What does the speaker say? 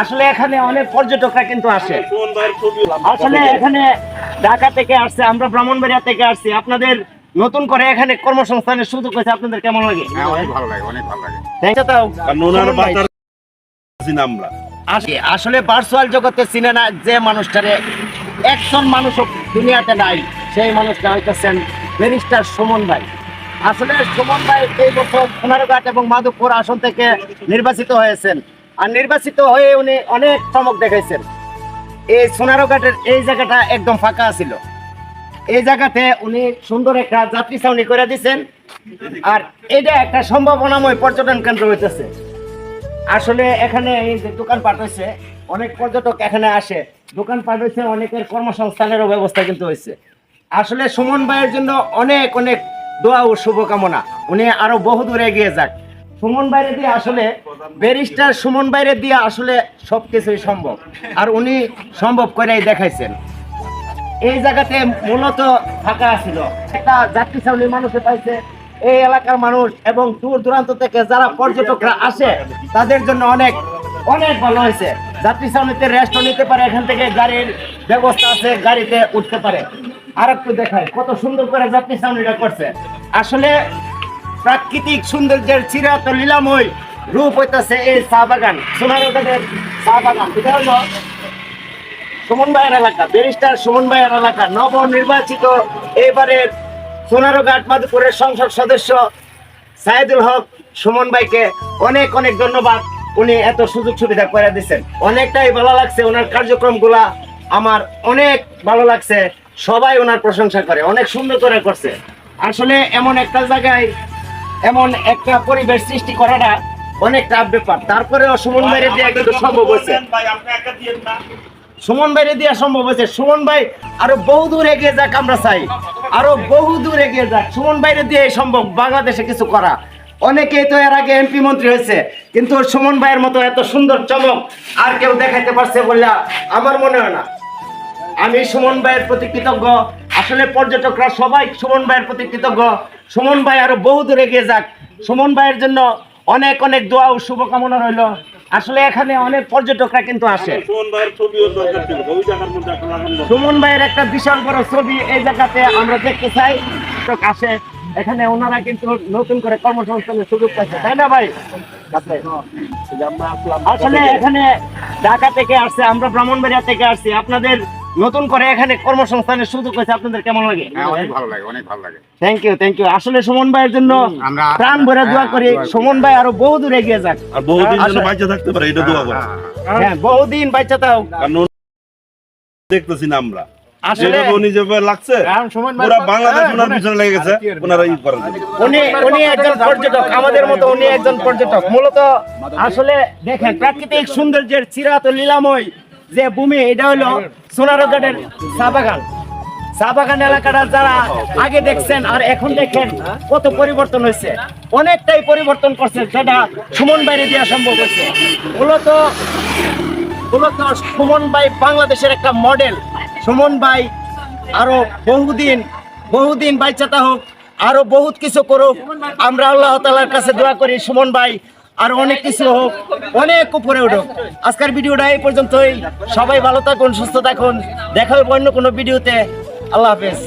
আসলে এখানে অনেক পর্যটকরা কিন্তু আসে। আসলে এখানে ঢাকা থেকে আসছে আমরা ব্রাহ্মণবাড়িয়া থেকে আসছি। আপনাদের নতুন করে এখানে কর্মসংস্থানের সুযোগ হয়েছে আপনাদের কেমন লাগে? হ্যাঁ অনেক ভালো লাগে অনেক ভালো লাগে। আমরা। আসলে ভার্চুয়াল জগতে চিনে না যে মানুষটারে একজন মানুষ দুনিয়াতে নাই সেই মানুষটা হইতেছেন ব্যারিস্টার সুমন ভাই। আসলে সুমন ভাই এই বছর সোনারঘাট এবং মাধবপুর আসন থেকে নির্বাচিত হয়েছেন। আর নির্বাচিত হয়ে উনি অনেক চমক দেখাইছেন। এই সোনারঘাটের এই জায়গাটা একদম ফাঁকা ছিল। এই জায়গাতে উনি সুন্দর একটা যাত্রী ছাউনি করে দিয়েছেন আর এটা একটা সম্ভাবনাময় পর্যটন কেন্দ্র হইতেছে। আসলে এখানে এই যে দোকানপাট হয়েছে অনেক পর্যটক এখানে আসে। দোকানপাট হয়েছে অনেকের কর্মসংস্থানেরও ব্যবস্থা কিন্তু হয়েছে আসলে সুমন ভাইয়ের জন্য অনেক অনেক দোয়া ও শুভকামনা। উনি আরও বহু দূরে এগিয়ে যাক। সুমন বাইরে দিয়ে আসলে, ব্যারিস্টার সুমন বাইরে দিয়ে আসলে সব কিছুই সম্ভব। আর উনি সম্ভব করেই দেখাইছেন। এই জায়গাতে মূলত ফাঁকা ছিল। একটা যাত্রী ছাউনি মানুষে পাইছে। এই এলাকার মানুষ এবং দূর দূরান্ত থেকে যারা পর্যটকরা আসে, তাদের জন্য অনেক অনেক ভালো হয়েছে। যাত্রী ছাউনিতে রেস্টও নিতে পারে, এখান থেকে গাড়ির ব্যবস্থা আছে, গাড়িতে উঠতে পারে। আর একটু দেখায় কত সুন্দর করে যাত্রী ছাউনিটা করছে। আসলে প্রাকৃতিক সৌন্দর্যের চিরাত লীলাময় রূপ হইতাছে এই চা বাগান। সোনারগাঁদের চা বাগান। সুমন ভাইয়ের এলাকা, ব্যারিস্টার সুমন ভাইয়ের এলাকা। নবনির্বাচিত এবারের সোনারঘাট মাধুপুরের সংসদ সদস্য সাইদুল হক সুমন ভাইকে অনেক অনেক ধন্যবাদ। উনি এত সুযোগ সুবিধা করে দিচ্ছেন অনেকটাই ভালো লাগছে ওনার কার্যক্রমগুলা। আমার অনেক ভালো লাগছে। সবাই ওনার প্রশংসা করে, অনেক সুন্দর করে করছে। আসলে এমন একটা জায়গায় এমন একটা পরিবেশ সৃষ্টি করাটা অনেক টাফ ব্যাপার। তারপরেও সুমন ভাইয়ের দিয়ে কিন্তু সম্ভব হয়েছে। সুমন ভাইরে দেওয়া সম্ভব হয়েছে। সুমন ভাই আরও বহু দূর এগিয়ে যাক আমরা চাই। আরও বহু দূর এগিয়ে যাক। সুমন ভাইরে দিয়ে সম্ভব বাংলাদেশে কিছু করা। অনেকেই তো এর আগে এমপি মন্ত্রী হয়েছে, কিন্তু সুমন ভাইয়ের মতো এত সুন্দর চমক আর কেউ দেখাইতে পারছে বলে আমার মনে হয় না। আমি সুমন ভাইয়ের প্রতি কৃতজ্ঞ। আসলে পর্যটকরা সবাই সুমন ভাইয়ের প্রতি কৃতজ্ঞ। সুমন ভাই আরও বহু দূর এগিয়ে যাক। সুমন ভাইয়ের জন্য অনেক অনেক দোয়া ও শুভকামনা রইল। আসলে এখানে অনেক পর্যটকরা কিন্তু আসে। দরকার। সুমন ভাইয়ের একটা বিশাল বড় ছবি এই জায়গাতে আমরা দেখতে চাই। আসে। এখানে ওনারা কিন্তু নতুন করে কর্মসংস্থানের সুযোগ পাচ্ছে তাই না ভাই? আসলে এখানে ঢাকা থেকে আসছে আমরা ব্রাহ্মণবাড়িয়া থেকে আসছি। আপনাদের নতুন করে এখানে কর্মসংস্থানের সুযোগ হয়েছে আপনাদের কেমন লাগে? হ্যাঁ অনেক ভালো লাগে অনেক ভালো লাগে। থ্যাংক ইউ থ্যাংক ইউ আসলে সুমন ভাইয়ের জন্য আমরা প্রাণ ভরে দোয়া করি। হ্যাঁ, দোয়া করি। সুমন ভাই আরও বহু দূর এগিয়ে যাক। আর বহুদিন যেন আসলে- থাকতে পারে এটা দোয়া করা। হ্যাঁ বহুদিন বাচ্চা তাও দেখতেছি না আমরা। আসলে উনি যেভাবে লাগছে পুরা বাংলাদেশ ওনার পিছনে লেগে গেছে ওনারা ই করেন উনি উনি একজন পর্যটক আমাদের মতো উনি একজন পর্যটক। মূলত আসলে দেখেন প্রাকৃতিক সৌন্দর্যের চিরাত লীলাময় যে ভূমি, এটা হলো সোনারগড়ের চা বাগান। চা বাগান এলাকাটা যারা আগে দেখছেন আর এখন দেখেন কত পরিবর্তন হয়েছে। অনেকটাই পরিবর্তন করছে যেটা সুমন বাইরে দেওয়া সম্ভব হয়েছে। মূলত মূলত সুমন ভাই বাংলাদেশের একটা মডেল সুমন ভাই আরও বহুদিন বহুদিন বাইচাতা হোক, আরও বহুত কিছু করুক। আমরা আল্লাহ তালার কাছে দোয়া করি, সুমন ভাই আর অনেক কিছু হোক, অনেক উপরে উঠুক। আজকের ভিডিওটা এই পর্যন্তই। সবাই ভালো থাকুন, সুস্থ থাকুন। দেখা হবে অন্য কোনো ভিডিওতে। আল্লাহ হাফেজ।